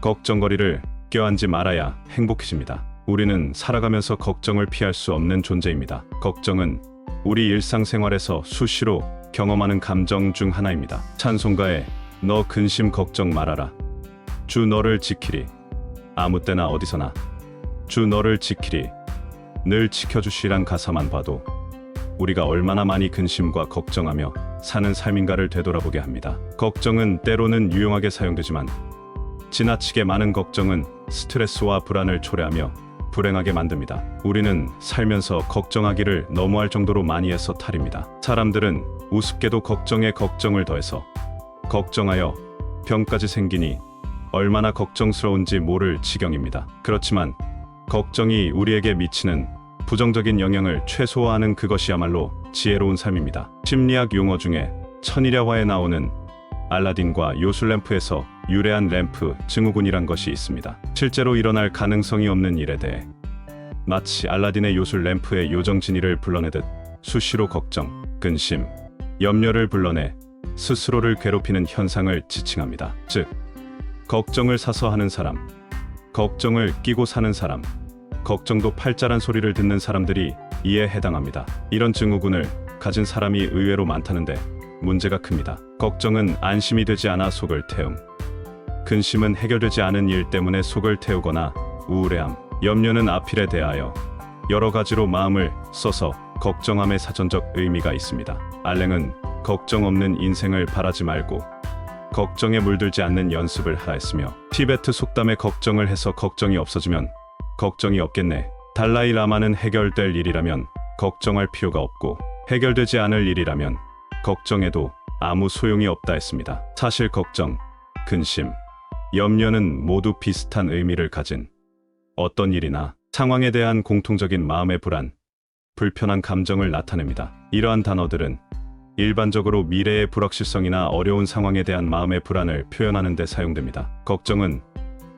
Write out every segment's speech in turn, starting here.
걱정거리를 껴안지 말아야 행복해집니다. 우리는 살아가면서 걱정을 피할 수 없는 존재입니다. 걱정은 우리 일상생활에서 수시로 경험하는 감정 중 하나입니다. 찬송가에 너 근심 걱정 말아라. 주 너를 지키리. 아무 때나 어디서나 주 너를 지키리. 늘 지켜주시란 가사만 봐도 우리가 얼마나 많이 근심과 걱정하며 사는 삶인가를 되돌아보게 합니다. 걱정은 때로는 유용하게 사용되지만 지나치게 많은 걱정은 스트레스와 불안을 초래하며 불행하게 만듭니다. 우리는 살면서 걱정하기를 너무할 정도로 많이 해서 탈입니다. 사람들은 우습게도 걱정에 걱정을 더해서 걱정하여 병까지 생기니 얼마나 걱정스러운지 모를 지경입니다. 그렇지만 걱정이 우리에게 미치는 부정적인 영향을 최소화하는 그것이야말로 지혜로운 삶입니다. 심리학 용어 중에 천일야화에 나오는 알라딘과 요술램프에서 유래한 램프 증후군이란 것이 있습니다. 실제로 일어날 가능성이 없는 일에 대해 마치 알라딘의 요술 램프의 요정 지니를 불러내듯 수시로 걱정, 근심, 염려를 불러내 스스로를 괴롭히는 현상을 지칭합니다. 즉, 걱정을 사서 하는 사람, 걱정을 끼고 사는 사람, 걱정도 팔자란 소리를 듣는 사람들이 이에 해당합니다. 이런 증후군을 가진 사람이 의외로 많다는데 문제가 큽니다. 걱정은 안심이 되지 않아 속을 태움. 근심은 해결되지 않은 일 때문에 속을 태우거나 우울해함, 염려는 앞일에 대하여 여러 가지로 마음을 써서 걱정함의 사전적 의미가 있습니다. 알랭은 걱정 없는 인생을 바라지 말고 걱정에 물들지 않는 연습을 하라 했으며 티베트 속담에 걱정을 해서 걱정이 없어지면 걱정이 없겠네. 달라이 라마는 해결될 일이라면 걱정할 필요가 없고 해결되지 않을 일이라면 걱정해도 아무 소용이 없다 했습니다. 사실 걱정, 근심, 염려는 모두 비슷한 의미를 가진 어떤 일이나 상황에 대한 공통적인 마음의 불안, 불편한 감정을 나타냅니다. 이러한 단어들은 일반적으로 미래의 불확실성이나 어려운 상황에 대한 마음의 불안을 표현하는 데 사용됩니다. 걱정은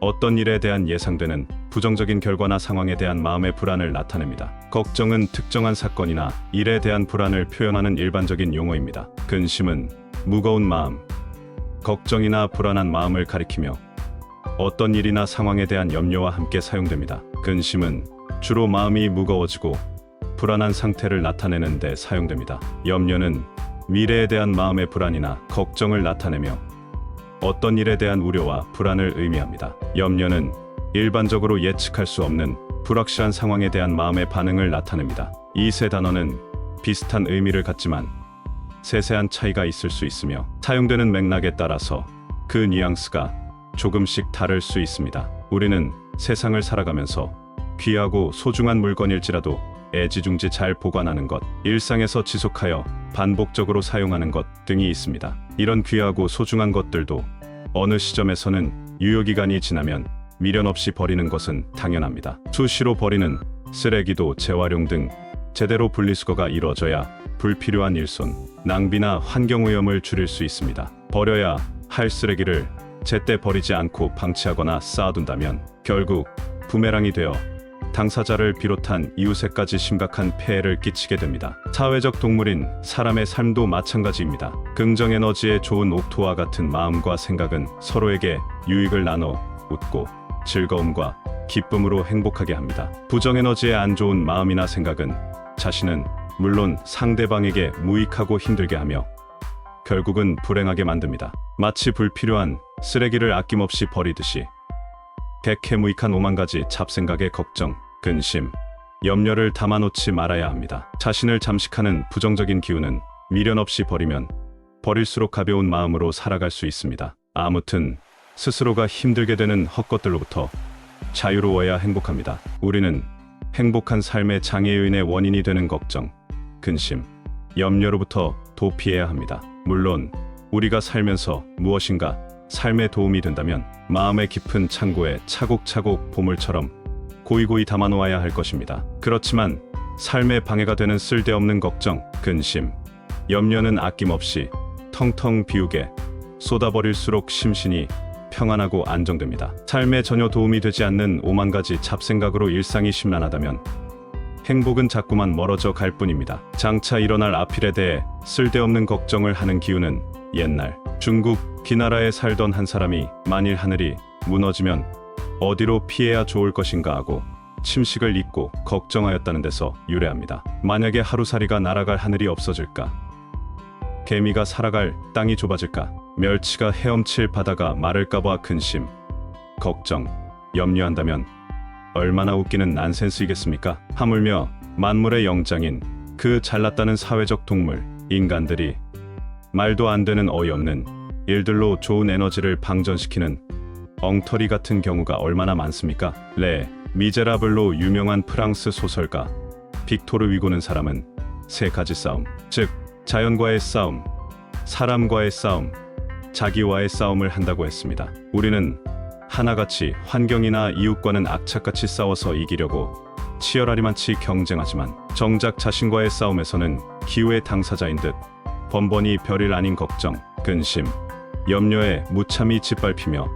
어떤 일에 대한 예상되는 부정적인 결과나 상황에 대한 마음의 불안을 나타냅니다. 걱정은 특정한 사건이나 일에 대한 불안을 표현하는 일반적인 용어입니다. 근심은 무거운 마음, 걱정이나 불안한 마음을 가리키며 어떤 일이나 상황에 대한 염려와 함께 사용됩니다. 근심은 주로 마음이 무거워지고 불안한 상태를 나타내는 데 사용됩니다. 염려는 미래에 대한 마음의 불안이나 걱정을 나타내며 어떤 일에 대한 우려와 불안을 의미합니다. 염려는 일반적으로 예측할 수 없는 불확실한 상황에 대한 마음의 반응을 나타냅니다. 이 세 단어는 비슷한 의미를 갖지만 세세한 차이가 있을 수 있으며 사용되는 맥락에 따라서 그 뉘앙스가 조금씩 다를 수 있습니다. 우리는 세상을 살아가면서 귀하고 소중한 물건일지라도 애지중지 잘 보관하는 것, 일상에서 지속하여 반복적으로 사용하는 것 등이 있습니다. 이런 귀하고 소중한 것들도 어느 시점에서는 유효기간이 지나면 미련 없이 버리는 것은 당연합니다. 수시로 버리는 쓰레기도 재활용 등 제대로 분리수거가 이루어져야 불필요한 일손, 낭비나 환경오염을 줄일 수 있습니다. 버려야 할 쓰레기를 제때 버리지 않고 방치하거나 쌓아둔다면 결국 부메랑이 되어 당사자를 비롯한 이웃에까지 심각한 폐해를 끼치게 됩니다. 사회적 동물인 사람의 삶도 마찬가지입니다. 긍정 에너지의 좋은 옥토와 같은 마음과 생각은 서로에게 유익을 나눠 웃고 즐거움과 기쁨으로 행복하게 합니다. 부정 에너지의 안 좋은 마음이나 생각은 자신은 물론 상대방에게 무익하고 힘들게 하며 결국은 불행하게 만듭니다. 마치 불필요한 쓰레기를 아낌없이 버리듯이 백해무익한 오만 가지 잡생각의 걱정, 근심, 염려를 담아놓지 말아야 합니다. 자신을 잠식하는 부정적인 기운은 미련 없이 버리면 버릴수록 가벼운 마음으로 살아갈 수 있습니다. 아무튼 스스로가 힘들게 되는 헛것들로부터 자유로워야 행복합니다. 우리는 행복한 삶의 장애요인의 원인이 되는 걱정, 근심, 염려로부터 도피해야 합니다. 물론 우리가 살면서 무엇인가 삶에 도움이 된다면 마음의 깊은 창고에 차곡차곡 보물처럼 고이고이 담아놓아야 할 것입니다. 그렇지만 삶에 방해가 되는 쓸데없는 걱정, 근심, 염려는 아낌없이 텅텅 비우게 쏟아버릴수록 심신이 평안하고 안정됩니다. 삶에 전혀 도움이 되지 않는 오만 가지 잡생각으로 일상이 심란하다면 행복은 자꾸만 멀어져 갈 뿐입니다. 장차 일어날 앞일에 대해 쓸데없는 걱정을 하는 기운은 옛날 중국 비나라에 살던 한 사람이 만일 하늘이 무너지면 어디로 피해야 좋을 것인가 하고 침식을 잊고 걱정하였다는 데서 유래합니다. 만약에 하루살이가 날아갈 하늘이 없어질까? 개미가 살아갈 땅이 좁아질까? 멸치가 헤엄칠 바다가 마를까봐 근심, 걱정, 염려한다면 얼마나 웃기는 난센스이겠습니까? 하물며 만물의 영장인 그 잘났다는 사회적 동물, 인간들이 말도 안 되는 어이없는 일들로 좋은 에너지를 방전시키는 엉터리 같은 경우가 얼마나 많습니까? 레 미제라블로 유명한 프랑스 소설가 빅토르 위고는 사람은 세 가지 싸움, 즉 자연과의 싸움, 사람과의 싸움, 자기와의 싸움을 한다고 했습니다. 우리는 하나같이 환경이나 이웃과는 악착같이 싸워서 이기려고 치열하리만치 경쟁하지만 정작 자신과의 싸움에서는 기후의 당사자인 듯 번번이 별일 아닌 걱정, 근심, 염려에 무참히 짓밟히며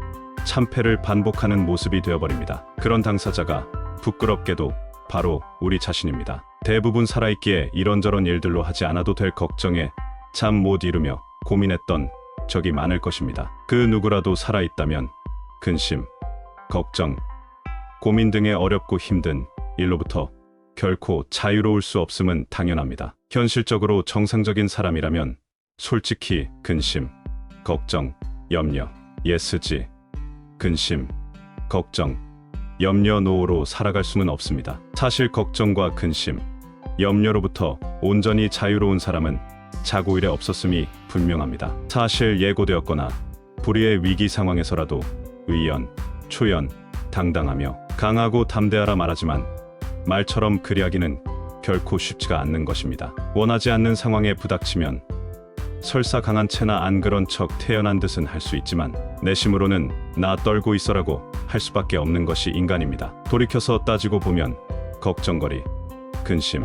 참패를 반복하는 모습이 되어버립니다. 그런 당사자가 부끄럽게도 바로 우리 자신입니다. 대부분 살아있기에 이런저런 일들로 하지 않아도 될 걱정에 잠 못 이루며 고민했던 적이 많을 것입니다. 그 누구라도 살아있다면 근심, 걱정, 고민 등의 어렵고 힘든 일로부터 결코 자유로울 수 없음은 당연합니다. 현실적으로 정상적인 사람이라면 솔직히 근심, 걱정, 염려, 예스지, 근심, 걱정, 염려 노후로 살아갈 수는 없습니다. 사실 걱정과 근심, 염려로부터 온전히 자유로운 사람은 자고 일에 없었음이 분명합니다. 사실 예고되었거나 불의의 위기 상황에서라도 의연, 초연, 당당하며 강하고 담대하라 말하지만 말처럼 그리하기는 결코 쉽지가 않는 것입니다. 원하지 않는 상황에 부닥치면 설사 강한 채나 안 그런 척 태연한 듯은 할 수 있지만 내심으로는 나 떨고 있어라고 할 수밖에 없는 것이 인간입니다. 돌이켜서 따지고 보면 걱정거리, 근심,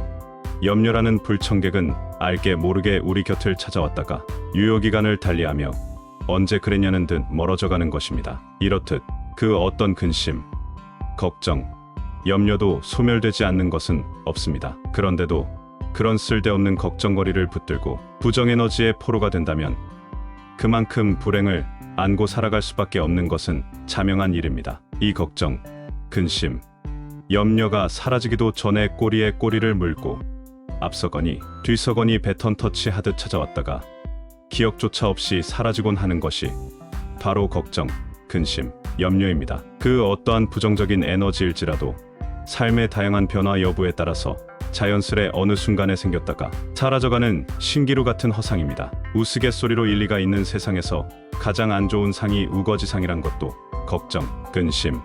염려라는 불청객은 알게 모르게 우리 곁을 찾아왔다가 유효기간을 달리하며 언제 그랬냐는 듯 멀어져가는 것입니다. 이렇듯 그 어떤 근심, 걱정, 염려도 소멸되지 않는 것은 없습니다. 그런데도 그런 쓸데없는 걱정거리를 붙들고 부정에너지의 포로가 된다면 그만큼 불행을 안고 살아갈 수밖에 없는 것은 자명한 일입니다. 이 걱정, 근심, 염려가 사라지기도 전에 꼬리에 꼬리를 물고 앞서거니 뒤서거니 배턴 터치하듯 찾아왔다가 기억조차 없이 사라지곤 하는 것이 바로 걱정, 근심, 염려입니다. 그 어떠한 부정적인 에너지일지라도 삶의 다양한 변화 여부에 따라서 자연스레 어느 순간에 생겼다가 사라져가는 신기루 같은 허상입니다. 우스갯소리로 일리가 있는 세상에서 가장 안 좋은 상이 우거지상이란 것도 걱정, 근심,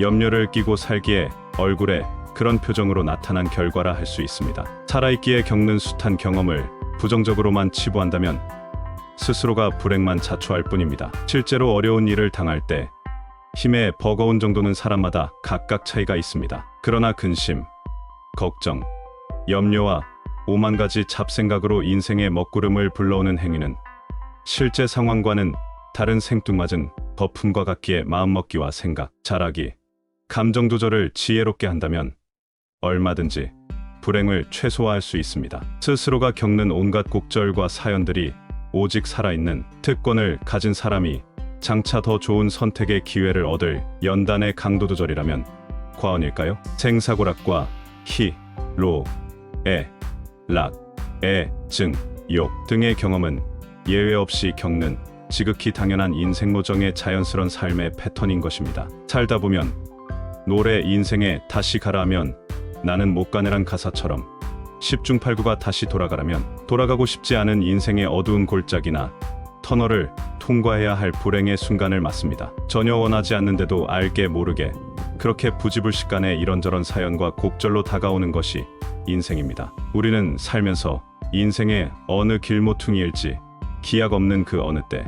염려를 끼고 살기에 얼굴에 그런 표정으로 나타난 결과라 할 수 있습니다. 살아있기에 겪는 숱한 경험을 부정적으로만 치부한다면 스스로가 불행만 자초할 뿐입니다. 실제로 어려운 일을 당할 때 힘의 버거운 정도는 사람마다 각각 차이가 있습니다. 그러나 근심, 걱정, 염려와 오만 가지 잡생각으로 인생의 먹구름을 불러오는 행위는 실제 상황과는 다른 생뚱맞은 거품과 같기에 마음먹기와 생각, 잘하기, 감정 조절을 지혜롭게 한다면 얼마든지 불행을 최소화할 수 있습니다. 스스로가 겪는 온갖 곡절과 사연들이 오직 살아있는 특권을 가진 사람이 장차 더 좋은 선택의 기회를 얻을 연단의 강도 조절이라면 과언일까요? 생사고락과 희, 로, 에, 락, 애, 증, 욕 등의 경험은 예외 없이 겪는 지극히 당연한 인생 노정의 자연스런 삶의 패턴인 것입니다. 살다 보면 노래 인생에 다시 가라면 나는 못 가네란 가사처럼 10중 8구가 다시 돌아가라면 돌아가고 싶지 않은 인생의 어두운 골짜기나 터널을 통과해야 할 불행의 순간을 맞습니다. 전혀 원하지 않는데도 알게 모르게 그렇게 부지불식간에 이런저런 사연과 곡절로 다가오는 것이 인생입니다. 우리는 살면서 인생의 어느 길모퉁이일지 기약 없는 그 어느 때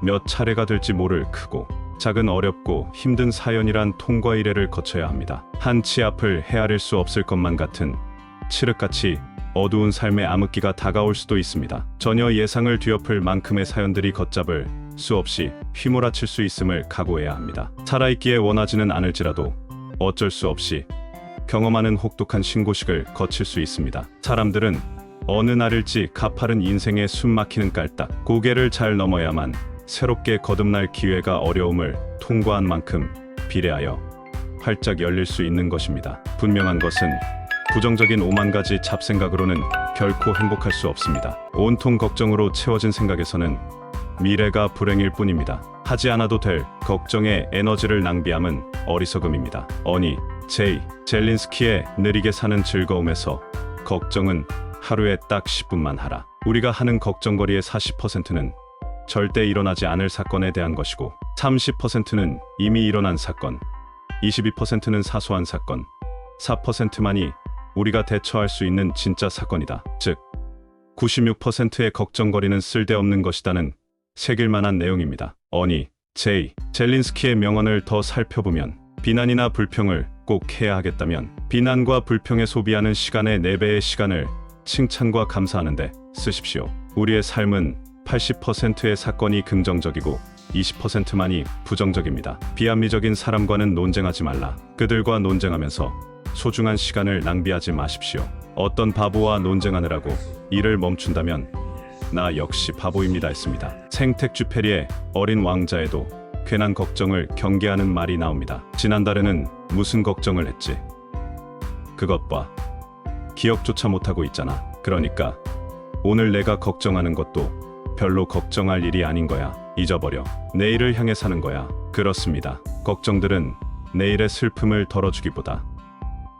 몇 차례가 될지 모를 크고 작은 어렵고 힘든 사연이란 통과 이래를 거쳐야 합니다. 한 치 앞을 헤아릴 수 없을 것만 같은 칠흑같이 어두운 삶의 암흑기가 다가올 수도 있습니다. 전혀 예상을 뒤엎을 만큼의 사연들이 걷잡을 수 없이 휘몰아칠 수 있음을 각오해야 합니다. 살아있기에 원하지는 않을지라도 어쩔 수 없이 경험하는 혹독한 신고식을 거칠 수 있습니다. 사람들은 어느 날일지 가파른 인생의 숨 막히는 깔딱 고개를 잘 넘어야만 새롭게 거듭날 기회가 어려움을 통과한 만큼 비례하여 활짝 열릴 수 있는 것입니다. 분명한 것은 부정적인 오만 가지 잡생각으로는 결코 행복할 수 없습니다. 온통 걱정으로 채워진 생각에서는 미래가 불행일 뿐입니다. 하지 않아도 될 걱정에 에너지를 낭비함은 어리석음입니다. 어니 제이 젤린스키의 느리게 사는 즐거움에서 걱정은 하루에 딱 10분만 하라. 우리가 하는 걱정거리의 40%는 절대 일어나지 않을 사건에 대한 것이고 30%는 이미 일어난 사건, 22%는 사소한 사건, 4%만이 우리가 대처할 수 있는 진짜 사건이다. 즉, 96%의 걱정거리는 쓸데없는 것이다는 새길 만한 내용입니다. 어니, 제이, 젤린스키의 명언을 더 살펴보면 비난이나 불평을 꼭 해야 하겠다면 비난과 불평에 소비하는 시간의 4배의 시간을 칭찬과 감사하는데 쓰십시오. 우리의 삶은 80%의 사건이 긍정적이고 20%만이 부정적입니다. 비합리적인 사람과는 논쟁하지 말라. 그들과 논쟁하면서 소중한 시간을 낭비하지 마십시오. 어떤 바보와 논쟁하느라고 일을 멈춘다면 나 역시 바보입니다 했습니다. 생텍쥐페리의 어린 왕자에도 괜한 걱정을 경계하는 말이 나옵니다. 지난달에는 무슨 걱정을 했지? 그것 봐. 기억조차 못하고 있잖아. 그러니까 오늘 내가 걱정하는 것도 별로 걱정할 일이 아닌 거야. 잊어버려. 내일을 향해 사는 거야. 그렇습니다. 걱정들은 내일의 슬픔을 덜어주기보다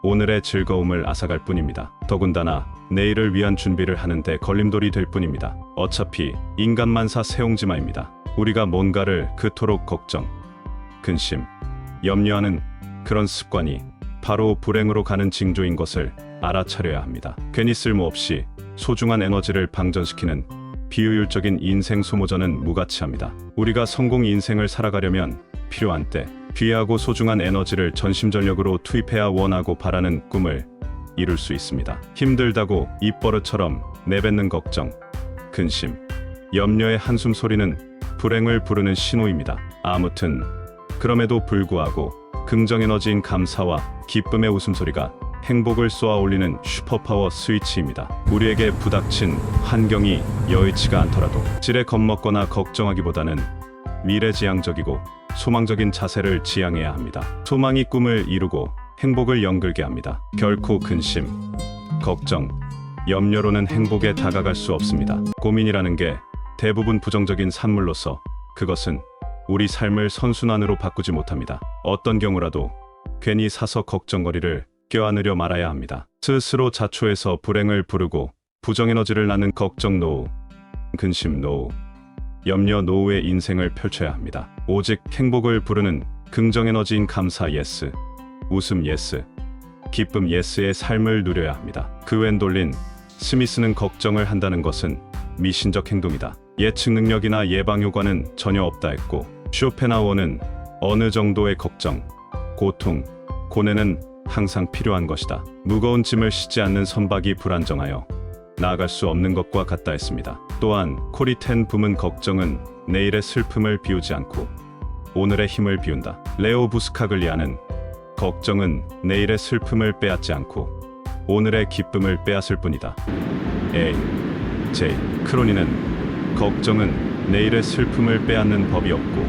오늘의 즐거움을 앗아갈 뿐입니다. 더군다나 내일을 위한 준비를 하는데 걸림돌이 될 뿐입니다. 어차피 인간만사 세옹지마입니다. 우리가 뭔가를 그토록 걱정, 근심, 염려하는 그런 습관이 바로 불행으로 가는 징조인 것을 알아차려야 합니다. 괜히 쓸모없이 소중한 에너지를 방전시키는 비효율적인 인생 소모전은 무가치합니다. 우리가 성공 인생을 살아가려면 필요한 때 귀하고 소중한 에너지를 전심전력으로 투입해야 원하고 바라는 꿈을 이룰 수 있습니다. 힘들다고 입버릇처럼 내뱉는 걱정, 근심, 염려의 한숨 소리는 불행을 부르는 신호입니다. 아무튼 그럼에도 불구하고 긍정 에너지인 감사와 기쁨의 웃음소리가 행복을 쏘아 올리는 슈퍼파워 스위치입니다. 우리에게 부닥친 환경이 여의치가 않더라도 지레 겁먹거나 걱정하기보다는 미래지향적이고 소망적인 자세를 지향해야 합니다. 소망이 꿈을 이루고 행복을 연결게 합니다. 결코 근심, 걱정, 염려로는 행복에 다가갈 수 없습니다. 고민이라는 게 대부분 부정적인 산물로서 그것은 우리 삶을 선순환으로 바꾸지 못합니다. 어떤 경우라도 괜히 사서 걱정거리를 껴안으려 말아야 합니다. 스스로 자초해서 불행을 부르고 부정에너지를 낳는 걱정 노후, 근심 노후, 염려 노후의 인생을 펼쳐야 합니다. 오직 행복을 부르는 긍정에너지인 감사 예스, 웃음 예스, 기쁨 예스의 삶을 누려야 합니다. 그 웬 돌린 스미스는 걱정을 한다는 것은 미신적 행동이다. 예측 능력이나 예방 효과는 전혀 없다 했고 쇼펜하워는 어느 정도의 걱정, 고통, 고뇌는 항상 필요한 것이다. 무거운 짐을 싣지 않는 선박이 불안정하여 나아갈 수 없는 것과 같다 했습니다. 또한 코리텐 붐은 걱정은 내일의 슬픔을 비우지 않고 오늘의 힘을 비운다. 레오 부스카글리아는 걱정은 내일의 슬픔을 빼앗지 않고 오늘의 기쁨을 빼앗을 뿐이다. A. J. 크로니는 걱정은 내일의 슬픔을 빼앗는 법이 없고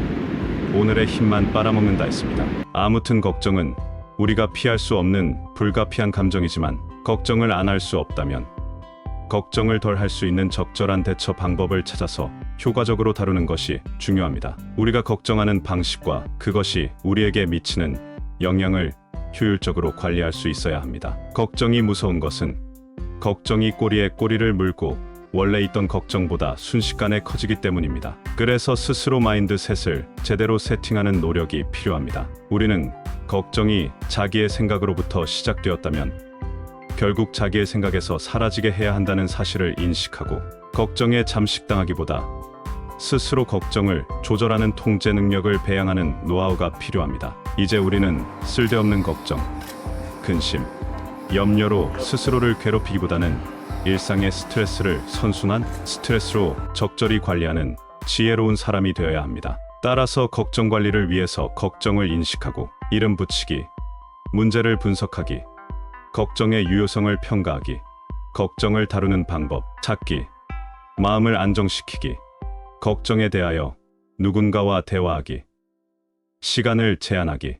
오늘의 힘만 빨아먹는다 했습니다. 아무튼 걱정은 우리가 피할 수 없는 불가피한 감정이지만 걱정을 안 할 수 없다면 걱정을 덜 할 수 있는 적절한 대처 방법을 찾아서 효과적으로 다루는 것이 중요합니다. 우리가 걱정하는 방식과 그것이 우리에게 미치는 영향을 효율적으로 관리할 수 있어야 합니다. 걱정이 무서운 것은 걱정이 꼬리에 꼬리를 물고 원래 있던 걱정보다 순식간에 커지기 때문입니다. 그래서 스스로 마인드셋을 제대로 세팅하는 노력이 필요합니다. 우리는 걱정이 자기의 생각으로부터 시작되었다면 결국 자기의 생각에서 사라지게 해야 한다는 사실을 인식하고 걱정에 잠식당하기보다 스스로 걱정을 조절하는 통제 능력을 배양하는 노하우가 필요합니다. 이제 우리는 쓸데없는 걱정, 근심, 염려로 스스로를 괴롭히기보다는 일상의 스트레스를 선순환 스트레스로 적절히 관리하는 지혜로운 사람이 되어야 합니다. 따라서 걱정 관리를 위해서 걱정을 인식하고 이름 붙이기, 문제를 분석하기, 걱정의 유효성을 평가하기, 걱정을 다루는 방법 찾기, 마음을 안정시키기, 걱정에 대하여 누군가와 대화하기, 시간을 제한하기,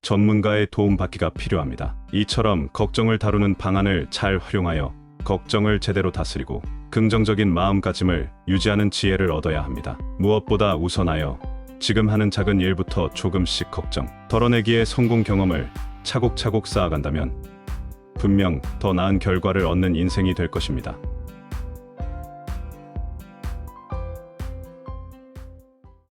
전문가의 도움받기가 필요합니다. 이처럼 걱정을 다루는 방안을 잘 활용하여 걱정을 제대로 다스리고 긍정적인 마음가짐을 유지하는 지혜를 얻어야 합니다. 무엇보다 우선하여 지금 하는 작은 일부터 조금씩 걱정, 덜어내기의 성공 경험을 차곡차곡 쌓아간다면 분명 더 나은 결과를 얻는 인생이 될 것입니다.